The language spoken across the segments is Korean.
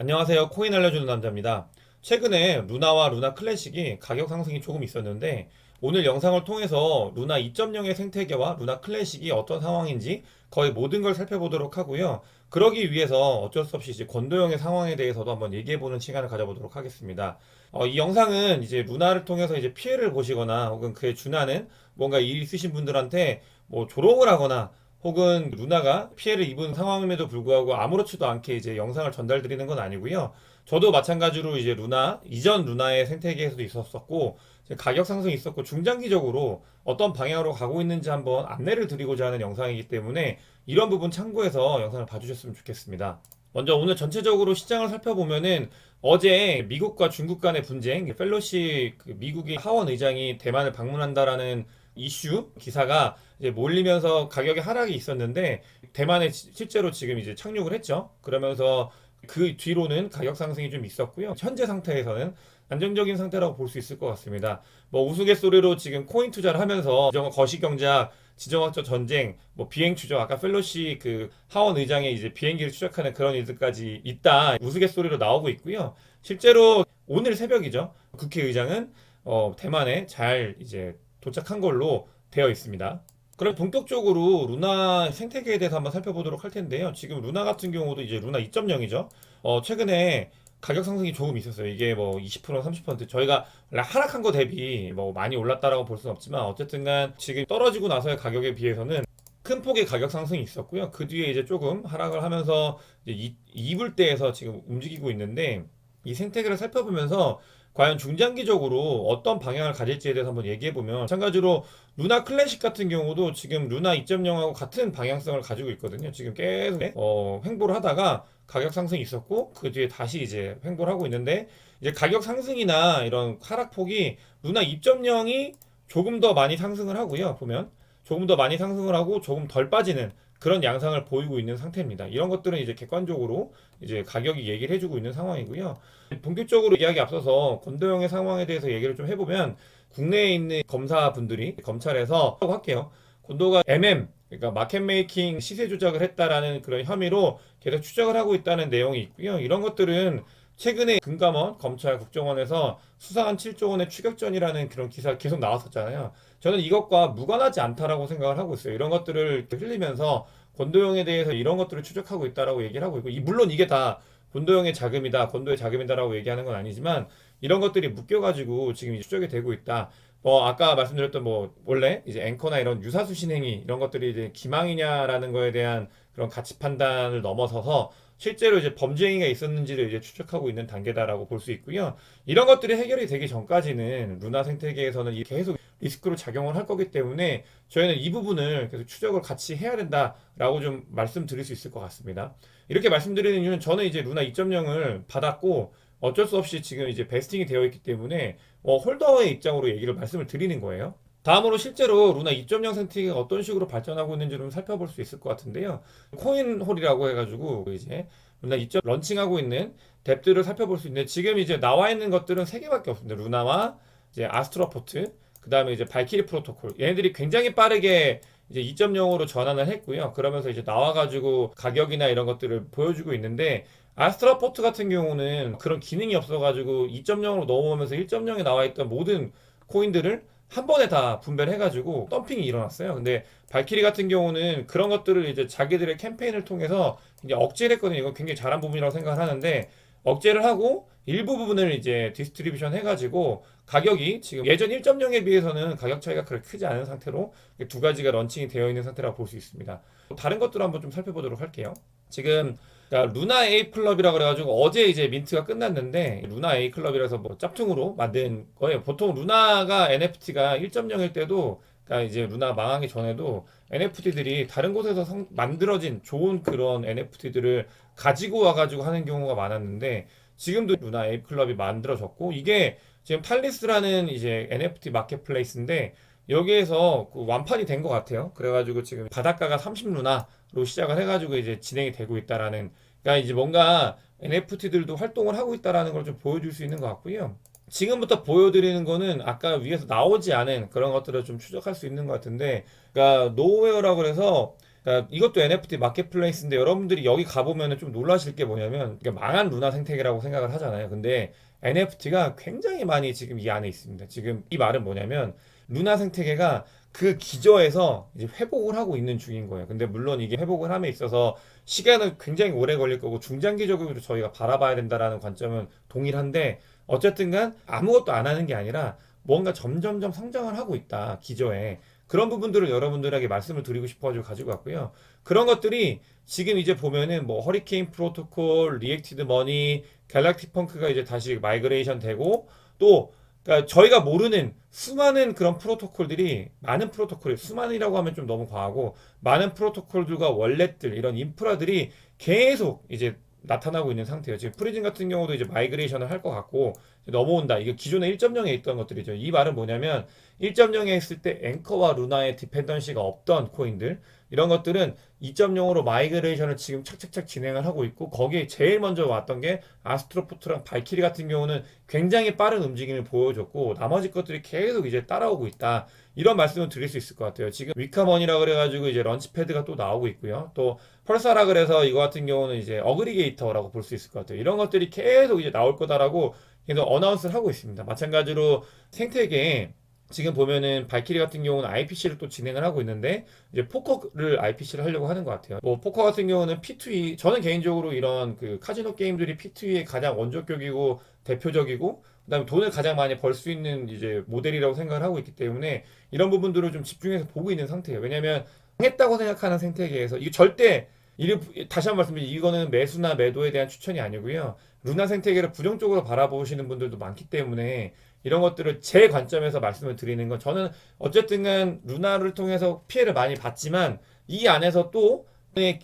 안녕하세요. 코인 알려주는 남자입니다. 최근에 루나와 루나 클래식이 가격 상승이 조금 있었는데 오늘 영상을 통해서 루나 2.0의 생태계와 루나 클래식이 어떤 상황인지 거의 모든 걸 살펴보도록 하고요. 그러기 위해서 어쩔 수 없이 이제 권도형의 상황에 대해서도 한번 얘기해보는 시간을 가져보도록 하겠습니다. 어, 이 영상은 이제 루나를 통해서 이제 피해를 보시거나 혹은 그에 준하는 뭔가 일이 있으신 분들한테 뭐 조롱을 하거나 혹은 루나가 피해를 입은 상황임에도 불구하고 아무렇지도 않게 이제 영상을 전달드리는 건 아니고요. 저도 마찬가지로 이제 루나 이전 루나의 생태계에서도 있었었고 가격 상승이 있었고 중장기적으로 어떤 방향으로 가고 있는지 한번 안내를 드리고자 하는 영상이기 때문에 이런 부분 참고해서 영상을 봐주셨으면 좋겠습니다. 먼저 오늘 전체적으로 시장을 살펴보면은 어제 미국과 중국 간의 분쟁, 펠로시 그 미국의 하원 의장이 대만을 방문한다라는 이슈 기사가 이제 몰리면서 가격의 하락이 있었는데 대만에 시- 실제로 지금 이제 착륙을 했죠. 그러면서 그 뒤로는 가격 상승이 좀 있었고요. 현재 상태에서는 안정적인 상태라고 볼 수 있을 것 같습니다. 뭐 우스갯소리로 지금 코인 투자를 하면서 거시경제학, 지정학적 전쟁, 뭐 비행 추적, 아까 펠로시 그 하원 의장의 이제 비행기를 추적하는 그런 일들까지 있다 우스갯소리로 나오고 있고요. 실제로 오늘 새벽이죠. 국회의장은 어, 대만에 잘 이제 도착한 걸로 되어 있습니다. 그럼 본격적으로 루나 생태계에 대해서 한번 살펴보도록 할 텐데요. 지금 루나 같은 경우도 이제 루나 2.0이죠. 어, 최근에 가격 상승이 조금 있었어요. 이게 뭐 20%, 30% 저희가 하락한 거 대비 뭐 많이 올랐다라고 볼 수는 없지만 어쨌든간 지금 떨어지고 나서의 가격에 비해서는 큰 폭의 가격 상승이 있었고요. 그 뒤에 이제 조금 하락을 하면서 이제 이, 이불대에서 지금 움직이고 있는데 이 생태계를 살펴보면서 과연 중장기적으로 어떤 방향을 가질지에 대해서 한번 얘기해 보면 마찬가지로 루나 클래식 같은 경우도 지금 루나 2.0하고 같은 방향성을 가지고 있거든요. 지금 계속 어, 횡보를 하다가 가격 상승이 있었고 그 뒤에 다시 이제 횡보를 하고 있는데 이제 가격 상승이나 이런 하락폭이 루나 2.0이 조금 더 많이 상승을 하고요. 보면 조금 더 많이 상승을 하고 조금 덜 빠지는 그런 양상을 보이고 있는 상태입니다. 이런 것들은 이제 객관적으로 이제 가격이 얘기를 해주고 있는 상황이고요. 본격적으로 이야기 앞서서 권도영의 상황에 대해서 얘기를 좀 해보면 국내에 있는 검사분들이 검찰에서 하고 할게요. 권도가 MM 그러니까 마켓 메이킹 시세 조작을 했다라는 그런 혐의로 계속 추적을 하고 있다는 내용이 있고요. 이런 것들은 최근에 금감원, 검찰, 국정원에서 수사한 7조 원의 추격전이라는 그런 기사 계속 나왔었잖아요. 저는 이것과 무관하지 않다라고 생각을 하고 있어요. 이런 것들을 흘리면서 권도영에 대해서 이런 것들을 추적하고 있다라고 얘기를 하고 있고, 이- 물론 이게 다 권도영의 자금이다, 권도의 자금이다라고 얘기하는 건 아니지만 이런 것들이 묶여가지고 지금 추적이 되고 있다. 뭐 아까 말씀드렸던 뭐 원래 이제 앵커나 이런 유사수 신행이 이런 것들이 이제 기망이냐라는 거에 대한 그런 가치 판단을 넘어서서 실제로 이제 범죄 행위가 있었는지를 이제 추적하고 있는 단계다라고 볼 수 있고요. 이런 것들이 해결이 되기 전까지는 루나 생태계에서는 이 계속 리스크로 작용을 할 거기 때문에 저희는 이 부분을 계속 추적을 같이 해야 된다라고 좀 말씀드릴 수 있을 것 같습니다. 이렇게 말씀드리는 이유는 저는 이제 루나 2.0을 받았고 어쩔 수 없이 지금 이제 베스팅이 되어 있기 때문에 어, 홀더의 입장으로 얘기를 말씀을 드리는 거예요. 다음으로 실제로 루나 2.0 생태계가 어떤 식으로 발전하고 있는지를 좀 살펴볼 수 있을 것 같은데요. 코인홀이라고 해가지고 이제 루나 2.0 런칭하고 있는 뎁들을 살펴볼 수 있는데 지금 이제 나와 있는 것들은 세 개밖에 없습니다. 루나와 이제 아스트로포트, 그 다음에 이제 발키리 프로토콜. 얘네들이 굉장히 빠르게 이제 2.0으로 전환을 했고요. 그러면서 이제 나와가지고 가격이나 이런 것들을 보여주고 있는데 아스트로포트 같은 경우는 그런 기능이 없어가지고 2.0으로 넘어오면서 1.0에 나와 있던 모든 코인들을 한 번에 다 분배해가지고 덤핑이 일어났어요. 근데 발키리 같은 경우는 그런 것들을 이제 자기들의 캠페인을 통해서 이제 억제를 했거든요. 이거 굉장히 잘한 부분이라고 생각을 하는데 억제를 하고 일부 부분을 이제 디스트리뷰션 해가지고 가격이 지금 예전 1.0에 비해서는 가격 차이가 그렇게 크지 않은 상태로 두 가지가 런칭이 되어 있는 상태라고 볼 수 있습니다. 다른 것들을 한번 좀 살펴보도록 할게요. 지금 그러니까 루나 A 클럽이라고 그래가지고 어제 이제 민트가 끝났는데 루나 A 클럽이라서 뭐 짭퉁으로 만든 거예요. 보통 루나가 NFT가 1.0일 때도 그러니까 이제 루나 망하기 전에도 NFT들이 다른 곳에서 성- 만들어진 좋은 그런 NFT들을 가지고 와가지고 하는 경우가 많았는데 지금도 루나 A 클럽이 만들어졌고 이게 지금 탈리스라는 이제 NFT 마켓플레이스인데 여기에서 그 완판이 된 것 같아요. 그래가지고 지금 바닷가가 30루나 로 시작을 해가지고 이제 진행이 되고 있다라는 그러니까 이제 뭔가 NFT들도 활동을 하고 있다라는 걸 좀 보여줄 수 있는 것 같고요. 지금부터 보여드리는 거는 아까 위에서 나오지 않은 그런 것들을 좀 추적할 수 있는 것 같은데, 그러니까 노웨어라고 그래서 그러니까 이것도 NFT 마켓플레이스인데 여러분들이 여기 가보면 좀 놀라실 게 뭐냐면 이게 망한 루나 생태계라고 생각을 하잖아요. 근데 NFT가 굉장히 많이 지금 이 안에 있습니다. 지금 이 말은 뭐냐면 루나 생태계가 그 기저에서 이제 회복을 하고 있는 중인 거예요. 근데 물론 이게 회복을 함에 있어서 시간은 굉장히 오래 걸릴 거고 중장기적으로 저희가 바라봐야 된다라는 관점은 동일한데 어쨌든 간 아무것도 안 하는 게 아니라 뭔가 점점점 성장을 하고 있다. 기저에. 그런 부분들을 여러분들에게 말씀을 드리고 싶어가지고 가지고 왔고요. 그런 것들이 지금 이제 보면은 뭐 허리케인 프로토콜, 리액티드 머니, 갤럭틱 펑크가 이제 다시 마이그레이션 되고 또 그러니까 저희가 모르는 수많은 그런 프로토콜들이 많은 프로토콜이 수많이라고 하면 좀 너무 과하고 많은 프로토콜들과 원let들 이런 인프라들이 계속 이제 나타나고 있는 상태예요. 지금 프리즘 같은 경우도 이제 마이그레이션을 할 것 같고 넘어온다. 이게 기존에 1.0에 있던 것들이죠. 이 말은 뭐냐면 1.0에 있을 때 앵커와 루나의 디펜던시가 없던 코인들 이런 것들은 2.0으로 마이그레이션을 지금 착착착 진행을 하고 있고 거기에 제일 먼저 왔던 게 아스트로포트랑 발키리 같은 경우는 굉장히 빠른 움직임을 보여줬고 나머지 것들이 계속 이제 따라오고 있다. 이런 말씀을 드릴 수 있을 것 같아요. 지금 위카머니라 그래가지고 이제 런치패드가 또 나오고 있고요. 또 펄사라 그래서 이거 같은 경우는 이제 어그리게이터라고 볼 수 있을 것 같아요. 이런 것들이 계속 이제 나올 거다라고 계속 어나운스를 하고 있습니다. 마찬가지로 생태계에 지금 보면은 발키리 같은 경우는 IPC를 또 진행을 하고 있는데 이제 포커를 IPC를 하려고 하는 것 같아요. 뭐 포커 같은 경우는 P2E 저는 개인적으로 이런 그 카지노 게임들이 P2E의 가장 원조격이고 대표적이고 그다음에 돈을 가장 많이 벌 수 있는 이제 모델이라고 생각을 하고 있기 때문에 이런 부분들을 좀 집중해서 보고 있는 상태예요. 왜냐하면 했다고 생각하는 생태계에서 이게 절대 이 다시 한 번 말씀드리면 이거는 매수나 매도에 대한 추천이 아니고요. 루나 생태계를 부정적으로 바라보시는 분들도 많기 때문에 이런 것들을 제 관점에서 말씀을 드리는 건 저는 어쨌든 루나를 통해서 피해를 많이 봤지만 이 안에서 또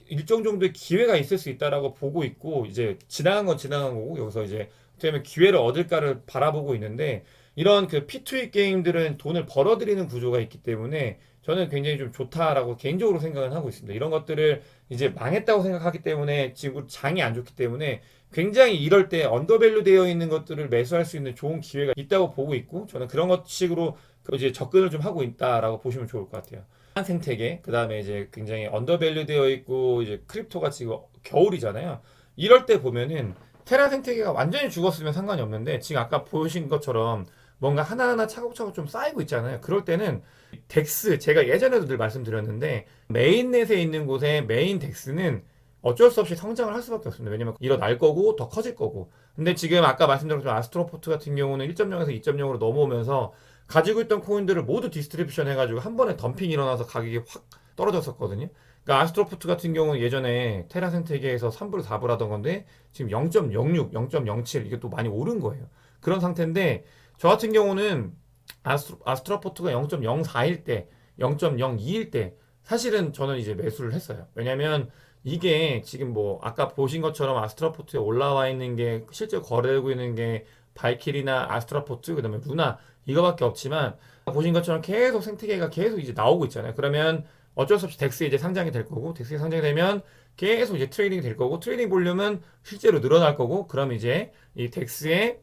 일정 정도의 기회가 있을 수 있다라고 보고 있고 이제 지나간 건 지나간 거고 여기서 이제 어떻게 보면 기회를 얻을까를 바라보고 있는데 이런 그 P2E 게임들은 돈을 벌어들이는 구조가 있기 때문에 저는 굉장히 좀 좋다라고 개인적으로 생각을 하고 있습니다. 이런 것들을 이제 망했다고 생각하기 때문에 지금 장이 안 좋기 때문에 굉장히 이럴 때 언더밸류 되어 있는 것들을 매수할 수 있는 좋은 기회가 있다고 보고 있고 저는 그런 것 식으로 그 이제 접근을 좀 하고 있다라고 보시면 좋을 것 같아요. 한 생태계 그다음에 이제 굉장히 언더밸류 되어 있고 이제 크립토가 지금 겨울이잖아요. 이럴 때 보면은 테라 생태계가 완전히 죽었으면 상관이 없는데 지금 아까 보신 것처럼 뭔가 하나하나 차곡차곡 좀 쌓이고 있잖아요. 그럴 때는 덱스 제가 예전에도 늘 말씀드렸는데 메인넷에 있는 곳에 메인 덱스는 어쩔 수 없이 성장을 할 수밖에 없습니다. 왜냐면 일어날 거고 더 커질 거고. 근데 지금 아까 말씀드렸지만 아스트로포트 같은 경우는 1.0에서 2.0으로 넘어오면서 가지고 있던 코인들을 모두 디스트리뷰션 해가지고 한 번에 덤핑 일어나서 가격이 확 떨어졌었거든요. 그러니까 아스트로포트 같은 경우는 예전에 테라 생태계에서 3불, 4불 하던 건데 지금 0.06, 0.07 이게 또 많이 오른 거예요. 그런 상태인데 저 같은 경우는 아스트로, 아스트로포트가 0.04일 때, 0.02일 때 사실은 저는 이제 매수를 했어요. 왜냐면 이게 지금 뭐 아까 보신 것처럼 아스트라포트에 올라와 있는 게 실제 거래되고 있는 게 발키리나 아스트라포트 그다음에 루나 이거밖에 없지만 보신 것처럼 계속 생태계가 계속 이제 나오고 있잖아요. 그러면 어쩔 수 없이 덱스에 이제 상장이 될 거고 덱스에 상장이 되면 계속 이제 트레이딩이 될 거고 트레이딩 볼륨은 실제로 늘어날 거고 그럼 이제 이 덱스의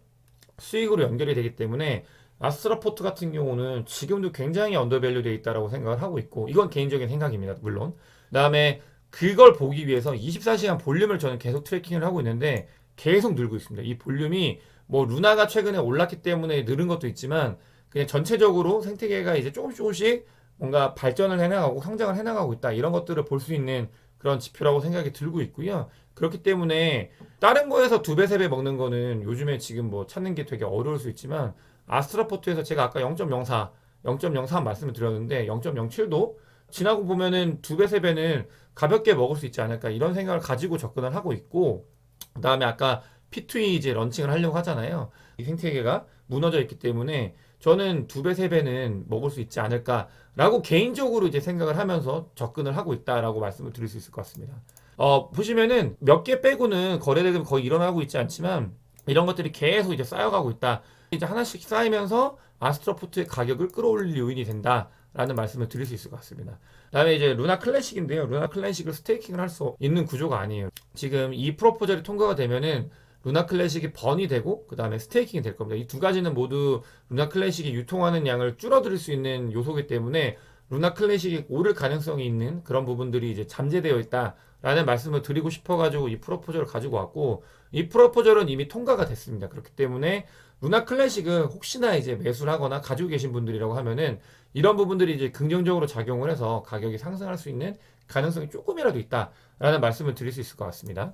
수익으로 연결이 되기 때문에 아스트라포트 같은 경우는 지금도 굉장히 언더밸류 되어 있다라고 생각을 하고 있고 이건 개인적인 생각입니다. 물론 그다음에 그걸 보기 위해서 24시간 볼륨을 저는 계속 트래킹을 하고 있는데 계속 늘고 있습니다. 이 볼륨이 뭐 루나가 최근에 올랐기 때문에 늘은 것도 있지만 그냥 전체적으로 생태계가 이제 조금씩 조금씩 뭔가 발전을 해나가고 성장을 해나가고 있다 이런 것들을 볼 수 있는 그런 지표라고 생각이 들고 있고요. 그렇기 때문에 다른 거에서 두 배, 세 배 먹는 거는 요즘에 지금 뭐 찾는 게 되게 어려울 수 있지만 아스트라포트에서 제가 아까 0.04, 0.03 말씀을 드렸는데 0.07도 지나고 보면은 두 배, 세 배는 가볍게 먹을 수 있지 않을까 이런 생각을 가지고 접근을 하고 있고 그다음에 아까 P2E 이제 런칭을 하려고 하잖아요. 이 생태계가 무너져 있기 때문에 저는 두 배, 세 배는 먹을 수 있지 않을까라고 개인적으로 이제 생각을 하면서 접근을 하고 있다라고 말씀을 드릴 수 있을 것 같습니다. 어, 보시면은 몇 개 빼고는 거래대금 거의 일어나고 있지 않지만 이런 것들이 계속 이제 쌓여가고 있다. 이제 하나씩 쌓이면서 아스트로포트의 가격을 끌어올릴 요인이 된다라는 말씀을 드릴 수 있을 것 같습니다. 다음에 이제 루나 클래식인데요. 루나 클래식을 스테이킹을 할 수 있는 구조가 아니에요. 지금 이 프로포절이 통과가 되면은 루나 클래식이 번이 되고 그 다음에 스테이킹이 될 겁니다. 이 두 가지는 모두 루나 클래식이 유통하는 양을 줄어들 수 있는 요소이기 때문에 루나 클래식이 오를 가능성이 있는 그런 부분들이 이제 잠재되어 있다라는 말씀을 드리고 싶어가지고 이 프로포저를 가지고 왔고 이 프로포저는 이미 통과가 됐습니다. 그렇기 때문에 루나 클래식은 혹시나 이제 매수를 하거나 가지고 계신 분들이라고 하면은 이런 부분들이 이제 긍정적으로 작용을 해서 가격이 상승할 수 있는 가능성이 조금이라도 있다라는 말씀을 드릴 수 있을 것 같습니다.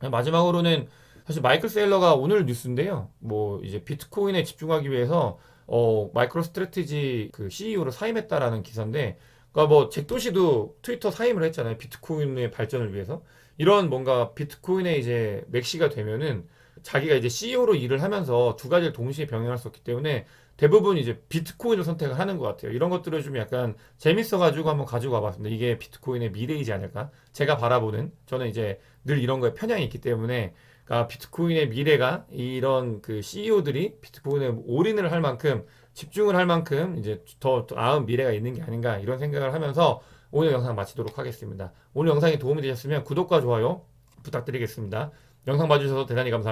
마지막으로는 사실 마이클 세일러가 오늘 뉴스인데요. 뭐 이제 비트코인에 집중하기 위해서 어 마이크로 스트래티지 그 CEO로 사임했다라는 기사인데 그러니까 뭐 잭도 씨도 트위터 사임을 했잖아요. 비트코인의 발전을 위해서. 이런 뭔가 비트코인의 이제 맥시가 되면은 자기가 이제 CEO로 일을 하면서 두 가지를 동시에 병행할 수 없기 때문에 대부분 이제 비트코인을 선택을 하는 것 같아요. 이런 것들을 좀 약간 재밌어가지고 한번 가지고 와봤습니다. 이게 비트코인의 미래이지 않을까? 제가 바라보는 저는 이제 늘 이런 거에 편향이 있기 때문에 그러니까 비트코인의 미래가 이런 그 CEO들이 비트코인에 올인을 할 만큼 집중을 할 만큼 이제 더, 더 나은 미래가 있는 게 아닌가 이런 생각을 하면서 오늘 영상 마치도록 하겠습니다. 오늘 영상이 도움이 되셨으면 구독과 좋아요 부탁드리겠습니다. 영상 봐주셔서 대단히 감사합니다.